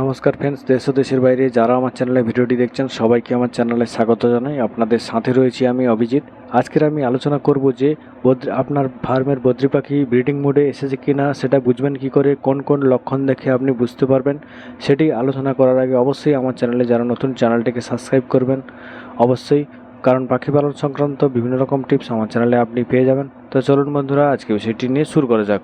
নমস্কার ফ্রেন্ডস দেশ ও দেশের বাইরে যারা আমার চ্যানেলে ভিডিওটি দেখছেন, সবাইকে আমার চ্যানেলে স্বাগত জানাই। আপনাদের সাথে রয়েছি আমি অভিজিৎ। আজকের আমি আলোচনা করব যে আপনার ফার্মের বদ্রি পাখি ব্রিডিং মোডে এসেছে কিনা, সেটা বুঝবেন কি করে, কোন কোন লক্ষণ দেখে আপনি বুঝতে পারবেন। সেটি আলোচনা করার আগে অবশ্যই আমার চ্যানেলে যারা নতুন চ্যানেলটিকে সাবস্ক্রাইব করবেন। অবশ্যই, কারণ পাখি পালন সংক্রান্ত বিভিন্ন রকম টিপস আমার চ্যানেলে আপনি পেয়ে যাবেন। তো চলুন বন্ধুরা, আজকে বিষয়টি নিয়ে শুরু করা যাক।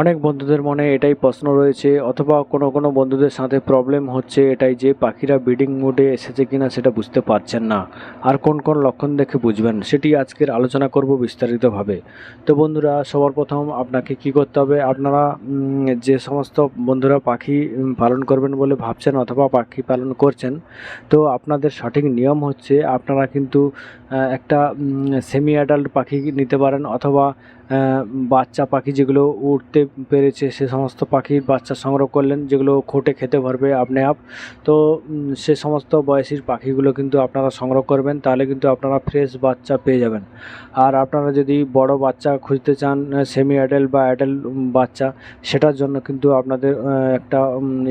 অনেক বন্ধুদের মনে এটাই প্রশ্ন রয়েছে, অথবা কোনো কোনো বন্ধুদের সাথে প্রবলেম হচ্ছে এটাই যে পাখিরা ব্রিডিং মোডে এসেছে কিনা সেটা বুঝতে পারছেন না। আর কোন কোন লক্ষণ দেখে বুঝবেন, সেটি আজকের আলোচনা করব বিস্তারিতভাবে। তো বন্ধুরা, সবার প্রথম আপনাকে কি করতে হবে, আপনারা যে সমস্ত বন্ধুরা পাখি পালন করবেন বলে ভাবছেন অথবা পাখি পালন করছেন, তো আপনাদের সঠিক নিয়ম হচ্ছে আপনারা কিন্তু একটা সেমি অ্যাডাল্ট পাখি নিতে পারেন অথবা বাচ্চা পাখি যেগুলো উঠতে পেরেছে, সে সমস্ত পাখির বাচ্চা সংগ্রহ করলেন, যেগুলো খোটে খেতে পারবে আপনি আপ। তো সে সমস্ত বয়সীর পাখিগুলো কিন্তু আপনারা সংগ্রহ করবেন, তাহলে কিন্তু আপনারা ফ্রেশ বাচ্চা পেয়ে যাবেন। আর আপনারা যদি বড় বাচ্চা খুঁজতে চান সেমি অ্যাডাল্ট বা অ্যাডাল্ট বাচ্চা, সেটার জন্য কিন্তু আপনাদের একটা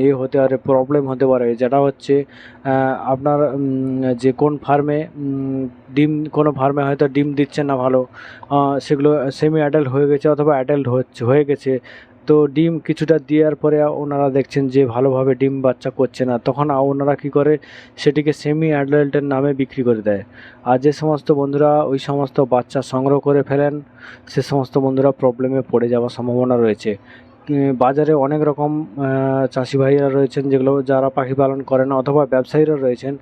ইয়ে হতে পারে প্রবলেম হতে পারে, যেটা হচ্ছে আপনার যে কোন ফার্মে ডিম, কোনো ফার্মে হয়তো ডিম দিচ্ছে না ভালো সেগুলো সেমি অ্যাডাল্ট হয়ে গেছে অথবা অ্যাডাল্ট হচ্ছে, হয়ে গেছে। তো ডিম কিছুটা দেওয়ার পরে ওনারা দেখছেন যে ভালোভাবে ডিম বাচ্চা করছে না। তখন ওনারা কী করে, সেটিকে সেমি অ্যাডাল্টের নামে বিক্রি করে দেয়। আর যে সমস্ত বন্ধুরা ওই সমস্ত বাচ্চা সংগ্রহ করে ফেলেন, সে সমস্ত বন্ধুরা প্রবলেমে পড়ে যাওয়ার সম্ভাবনা রয়েছে। বাজারে অনেক রকম চাষি ভাইরা রয়েছেন যেগুলো যারা পাখি পালন করেন অথবা ব্যবসায়ীরা রয়েছেন।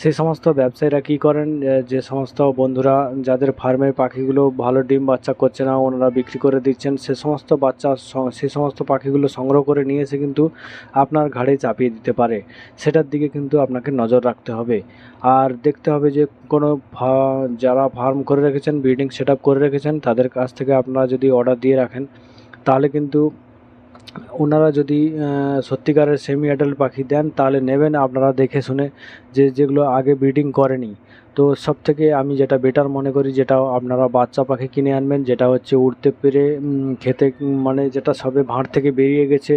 সেই সমস্ত ব্যবসায়ীরা কী করেন? যে সমস্ত বন্ধুরা যাদের ফার্মে পাখিগুলো ভালো ডিম বাচ্চা করছে না, ওনারা বিক্রি করে দিচ্ছেন, সে সমস্ত বাচ্চা সে সমস্ত পাখিগুলো সংগ্রহ করে নিয়ে এসে কিন্তু আপনার ঘাড়ে চাপিয়ে দিতে পারে। সেটার দিকে কিন্তু আপনাকে নজর রাখতে হবে। আর দেখতে হবে যে কোনো যারা ফার্ম করে রেখেছেন ব্রিডিং সেট করে রেখেছেন, তাদের কাছ থেকে আপনারা যদি অর্ডার দিয়ে রাখেন, তাহলে কিন্তু ওনারা যদি সত্যিকারের সেমি অ্যাডাল্ট পাখি দেন, তাহলে নেবেন, আপনারা দেখে শুনে যে যেগুলো আগে ব্রিডিং করেনি। তো সব থেকে আমি যেটা বেটার মনে করি যেটা আপনারা বাচ্চা পাখি কিনে আনবেন, যেটা হচ্ছে উড়তে পেরে খেতে মানে যেটা সবে ভাঁড় থেকে বেরিয়ে গেছে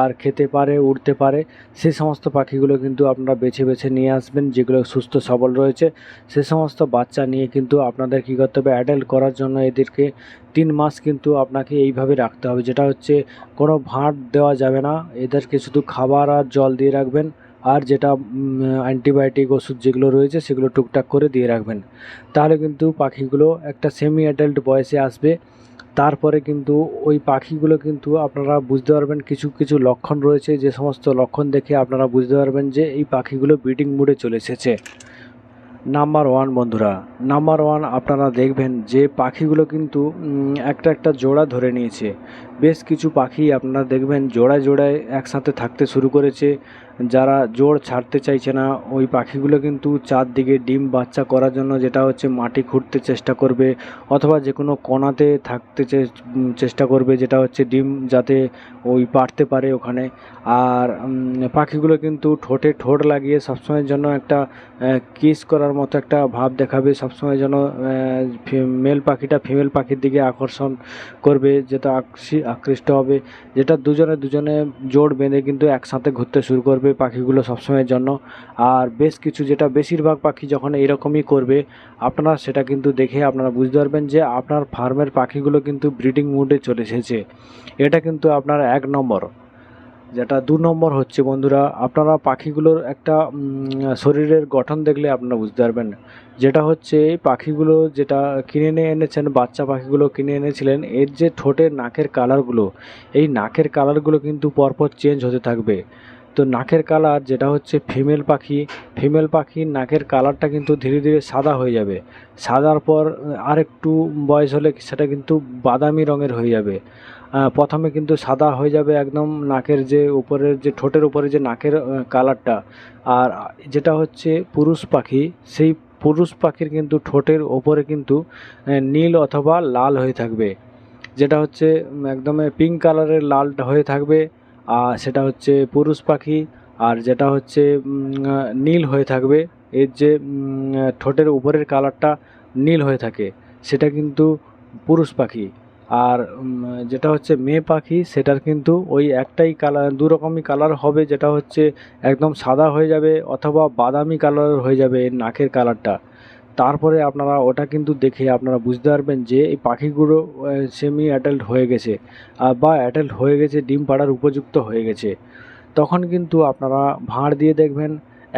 আর খেতে পারে, উড়তে পারে সেই সমস্ত পাখিগুলো কিন্তু আপনারা বেছে বেছে নিয়ে আসবেন, যেগুলো সুস্থ সবল রয়েছে। সে সমস্ত বাচ্চা নিয়ে কিন্তু আপনাদের কী করতে হবে অ্যাডাল্ট করার জন্য এদেরকে তিন মাস কিন্তু আপনাকে এইভাবে রাখতে হবে। যেটা হচ্ছে কোনো ভাঁড় দেওয়া যাবে না, এদেরকে শুধু খাবার আর জল দিয়ে রাখবেন। আর যেটা অ্যান্টিবায়োটিক ওষুধ যেগুলো রয়েছে সেগুলো টুকটাক করে দিয়ে রাখবেন। তাহলে কিন্তু পাখিগুলো একটা সেমি অ্যাডাল্ট বয়সে আসবে। তারপরে কিন্তু ওই পাখিগুলো কিন্তু আপনারা বুঝতে পারবেন কিছু কিছু লক্ষণ রয়েছে। যে সমস্ত লক্ষণ দেখে আপনারা বুঝতে পারবেন যে এই পাখিগুলো ব্রিডিং মুডে চলে এসেছে। নাম্বার ওয়ান বন্ধুরা নাম্বার ওয়ান আপনারা দেখবেন যে পাখিগুলো কিন্তু একটা একটা জোড়া ধরে নিয়েছে। বেশ কিছু পাখি আপনারা দেখবেন জোড়ায় জোড়ায় একসাথে থাকতে শুরু করেছে। যারা জোড় ছাড়তে চাইছে না, ওই পাখিগুলো কিন্তু চারদিকে ডিম বাচ্চা করার জন্য যেটা হচ্ছে মাটি খুঁড়তে চেষ্টা করবে অথবা যে কোনো কোণাতে থাকতে চেষ্টা করবে যেটা হচ্ছে ডিম যাতে ওই পারতে পারে ওখানে। আর পাখিগুলো কিন্তু ঠোঁটে ঠোঁট লাগিয়ে সবসময়ের জন্য একটা কিস করার মতো একটা ভাব দেখাবে সবসময় যেন মেল পাখিটা ফিমেল পাখির দিকে আকর্ষণ করবে, যেটা আকৃ- আকৃষ্ট হবে, যেটা দুজনে দুজনে জোড় বেঁধে কিন্তু একসাথে ঘুরতে শুরু করবে। পাখিগুলো সবসময়ের জন্য। আর বেশ কিছু যেটা বেশিরভাগ পাখি যখন এরকমই করবে, আপনারা সেটা কিন্তু দেখে আপনারা বুঝতে পারবেন যে আপনার ফার্মের পাখিগুলো কিন্তু ব্রিডিং মুডে চলে এসেছে। এটা কিন্তু আপনার এক নম্বর। যেটা দু নম্বর হচ্ছে বন্ধুরা, আপনারা পাখিগুলোর একটা শরীরের গঠন দেখলে আপনারা বুঝতে পারবেন। যেটা হচ্ছে পাখিগুলো যেটা কিনে নিয়ে এনেছেন, বাচ্চা পাখিগুলো কিনে এনেছিলেন, এর যে ঠোঁটের নাকের কালারগুলো এই নাকের কালারগুলো কিন্তু পরপর চেঞ্জ হতে থাকবে। তো নাকের কালার যেটা হচ্ছে ফিমেল পাখি ফিমেল পাখির নাকের কালারটা কিন্তু ধীরে ধীরে সাদা হয়ে যাবে। সাদার পর আরেকটু বয়স হলে সেটা কিন্তু বাদামি রঙের হয়ে যাবে। প্রথমে কিন্তু সাদা হয়ে যাবে একদম নাকের যে উপরের যে ঠোঁটের উপরে যে নাকের কালারটা। আর যেটা হচ্ছে পুরুষ পাখি, সেই পুরুষ পাখির কিন্তু ঠোঁটের ওপরে কিন্তু নীল অথবা লাল হয়ে থাকবে। যেটা হচ্ছে একদম পিঙ্ক কালারের লালটা হয়ে থাকবে। আর সেটা হচ্ছে পুরুষ পাখি আর যেটা হচ্ছে নীল হয়ে থাকবে। এর যে ঠোঁটের উপরের কালারটা নীল হয়ে থাকে, সেটা কিন্তু পুরুষ পাখি। আর যেটা হচ্ছে মেয়ে পাখি, সেটার কিন্তু ওই একটাই কালার, দু রকমই কালার হবে, যেটা হচ্ছে একদম সাদা হয়ে যাবে অথবা বাদামি কালার হয়ে যাবে এর নাকের কালারটা। তারপরে আপনারা ওটা কিন্তু দেখে আপনারা বুঝতে পারবেন যে এই পাখিগুলো সেমি অ্যাডাল্ট হয়ে গেছে বা অ্যাডাল্ট হয়ে গেছে, ডিম পাড়ার উপযুক্ত হয়ে গেছে। তখন কিন্তু আপনারা ভাঁড় দিয়ে দেখবেন,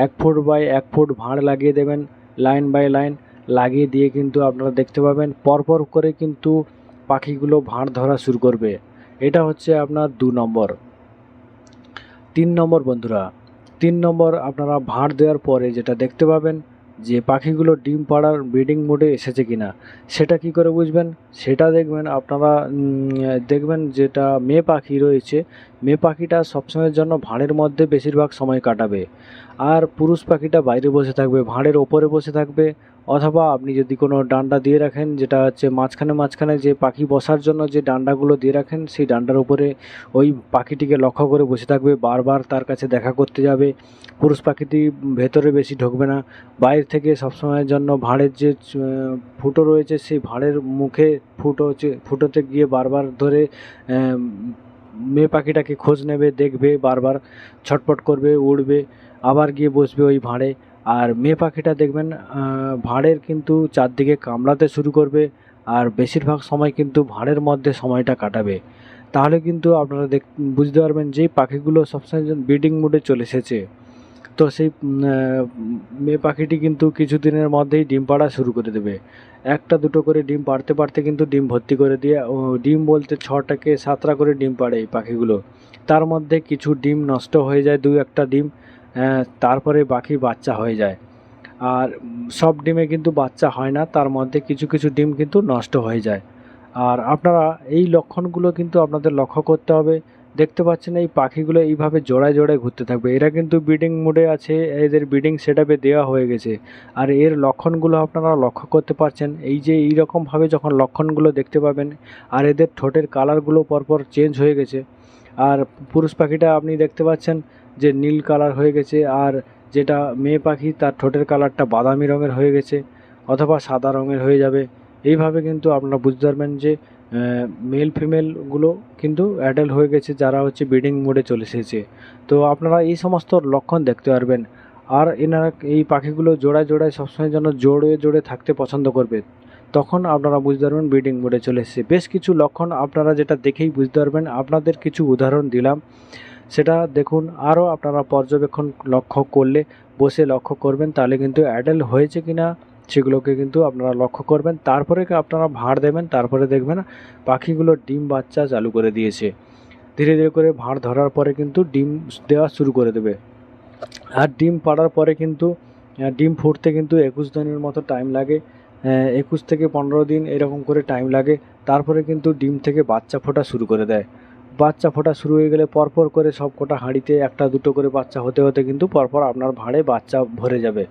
এক ফুট বাই এক ফুট ভাঁড় লাগিয়ে দেবেন, লাইন বাই লাইন লাগিয়ে দিয়ে কিন্তু আপনারা দেখতে পাবেন, পরপর করে কিন্তু পাখিগুলো ভাঁড় ধরা শুরু করবে। এটা হচ্ছে আপনার দু নম্বর। তিন নম্বর বন্ধুরা, তিন নম্বর আপনারা ভাঁড় দেওয়ার পরে যেটা দেখতে পাবেন যে পাখিগুলো ডিম পাড়ার ব্রিডিং মোডে এসেছে কিনা, সেটা কি করে বুঝবেন? সেটা দেখবেন, আপনারা দেখবেন যেটা মেয়ে পাখি রয়েছে, মেয়ে পাখিটা সবসময়ের জন্য ভাঁড়ের মধ্যে বেশিরভাগ সময় কাটাবে। আর পুরুষ পাখিটা বাইরে বসে থাকবে, ভাঁড়ের ওপরে বসে থাকবে, অথবা আপনি যদি কোনো ডান্ডা দিয়ে রাখেন, যেটা হচ্ছে মাঝখানে মাঝখানে যে পাখি বসার জন্য যে ডান্ডাগুলো দিয়ে রাখেন, সেই ডান্ডার উপরে ওই পাখিটিকে লক্ষ্য করে বসে থাকবে, বারবার তার কাছে দেখা করতে যাবে। পুরুষ পাখিটি ভেতরে বেশি ঢুকবে না, বাইরে থেকে সবসময়ের জন্য ভাঁড়ের যে ফুটো রয়েছে, সেই ভাঁড়ের মুখে ফুটো ফুটোতে গিয়ে বারবার ধরে মেয়ে পাখিটাকে খোঁজ নেবে, দেখবে, বারবার ছটপট করবে, উড়বে। আবার গিয়ে বসবে ওই ভাঁড়ে। আর মেয়ে পাখিটা দেখবেন ভাঁড়ের কিন্তু চারদিকে কামড়াতে শুরু করবে আর বেশিরভাগ সময় কিন্তু ভাঁড়ের মধ্যে সময়টা কাটাবে। তাহলে কিন্তু আপনারা দেখ, বুঝতে পারবেন যে পাখিগুলো সবসময় ব্রিডিং মুডে চলে এসেছে। তো সেই মেয়ে পাখিটি কিন্তু কিছুদিনের মধ্যেই ডিম পাড়া শুরু করে দেবে। একটা দুটো করে ডিম পাড়তে পারতে কিন্তু ডিম ভর্তি করে দিয়ে ডিম বলতে ছটাকে সাতটা করে ডিম পাড়ে এই পাখিগুলো। তার মধ্যে কিছু ডিম নষ্ট হয়ে যায়, দু একটা ডিম। তারপরে বাকি বাচ্চা হয়ে যায়। আর সব ডিমে কিন্তু বাচ্চা হয় না, তার মধ্যে কিছু কিছু ডিম কিন্তু নষ্ট হয়ে যায়। আর আপনারা এই লক্ষণগুলো কিন্তু আপনাদের লক্ষ্য করতে হবে। দেখতে পাচ্ছেন এই পাখিগুলো এইভাবে জোড়ায় জোড়ায় ঘুরতে থাকবে। এরা কিন্তু ব্রিডিং মোডে আছে, এদের ব্রিডিং সেট দেওয়া হয়ে গেছে। আর এর লক্ষণগুলো আপনারা লক্ষ্য করতে পারছেন। এই যে এই রকমভাবে যখন লক্ষণগুলো দেখতে পাবেন, আর এদের ঠোঁটের কালারগুলো পরপর চেঞ্জ হয়ে গেছে। আর পুরুষ পাখিটা আপনি দেখতে পাচ্ছেন যে নীল কালার হয়ে গেছে আর যেটা মেয়ে পাখি, তার ঠোঁটের কালারটা বাদামি রঙের হয়ে গেছে অথবা সাদা রঙের হয়ে যাবে। এইভাবে কিন্তু আপনারা বুঝতে পারবেন যে মেল ফিমেলগুলো কিন্তু অ্যাডাল্ট হয়ে গেছে, যারা হচ্ছে ব্রিডিং মোডে চলে এসেছে। তো আপনারা এই সমস্ত লক্ষণ দেখতে পারবেন। আর এনারা, এই পাখিগুলো জোড়ায় জোড়ায় সবসময় যেন জোড়ে জোড়ে থাকতে পছন্দ করবে। তখন আপনারা বুঝতে পারবেন ব্রিডিং মোডে চলে এসেছে। বেশ কিছু লক্ষণ আপনারা যেটা দেখেই বুঝতে পারবেন। আপনাদের কিছু উদাহরণ দিলাম। সেটা দেখুন, আরও আপনারা পর্যবেক্ষণ লক্ষ্য করলে, বসে লক্ষ্য করবেন, তাহলে কিন্তু অ্যাডাল্ট হয়েছে কি না সেগুলোকে কিন্তু আপনারা লক্ষ্য করবেন। তারপরে আপনারা ভাঁড় দেবেন, তারপরে দেখবেন পাখিগুলো ডিম বাচ্চা চালু করে দিয়েছে। ধীরে ধীরে করে ভাঁড় ধরার পরে কিন্তু ডিম দেওয়া শুরু করে দেবে। আর ডিম পাড়ার পরে কিন্তু ডিম ফুটতে কিন্তু একুশ দিনের মতো টাইম লাগে। একুশ থেকে পনেরো দিন এরকম করে টাইম লাগে। তারপরে কিন্তু ডিম থেকে বাচ্চা ফোটা শুরু করে দেয়। বাচ্চা ফোটা শুরু হয়ে গেলে পরপর করে সব কটা হাঁড়িতে একটা দুটো করে বাচ্চা হতে হতে কিন্তু পরপর আপনার ভাঁড়ে বাচ্চা ভরে যাবে।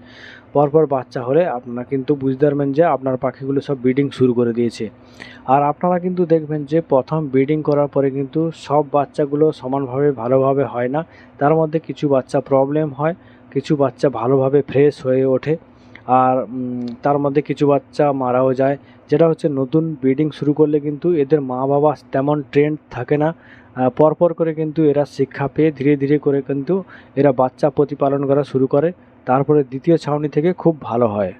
পরপর বাচ্চা হলে আপনারা কিন্তু বুঝতে পারবেন যে আপনার পাখিগুলো সব ব্রিডিং শুরু করে দিয়েছে। আর আপনারা কিন্তু দেখবেন যে প্রথম ব্রিডিং করার পরে কিন্তু সব বাচ্চাগুলো সমানভাবে ভালোভাবে হয় না। তার মধ্যে কিছু বাচ্চা প্রবলেম হয়, কিছু বাচ্চা ভালোভাবে ফ্রেশ হয়ে ওঠে। আর তার মধ্যে কিছু বাচ্চা মারাও যায়। যেটা হচ্ছে নতুন ব্রিডিং শুরু করলে কিন্তু এদের মা বাবা তেমন ট্রেন্ড থাকে না। পরপর করে কিন্তু এরা শিক্ষা পেয়ে ধীরে ধীরে করে কিন্তু এরা বাচ্চা প্রতিপালন করা শুরু করে। তারপরে দ্বিতীয় ছাউনি থেকে খুব ভালো হয়।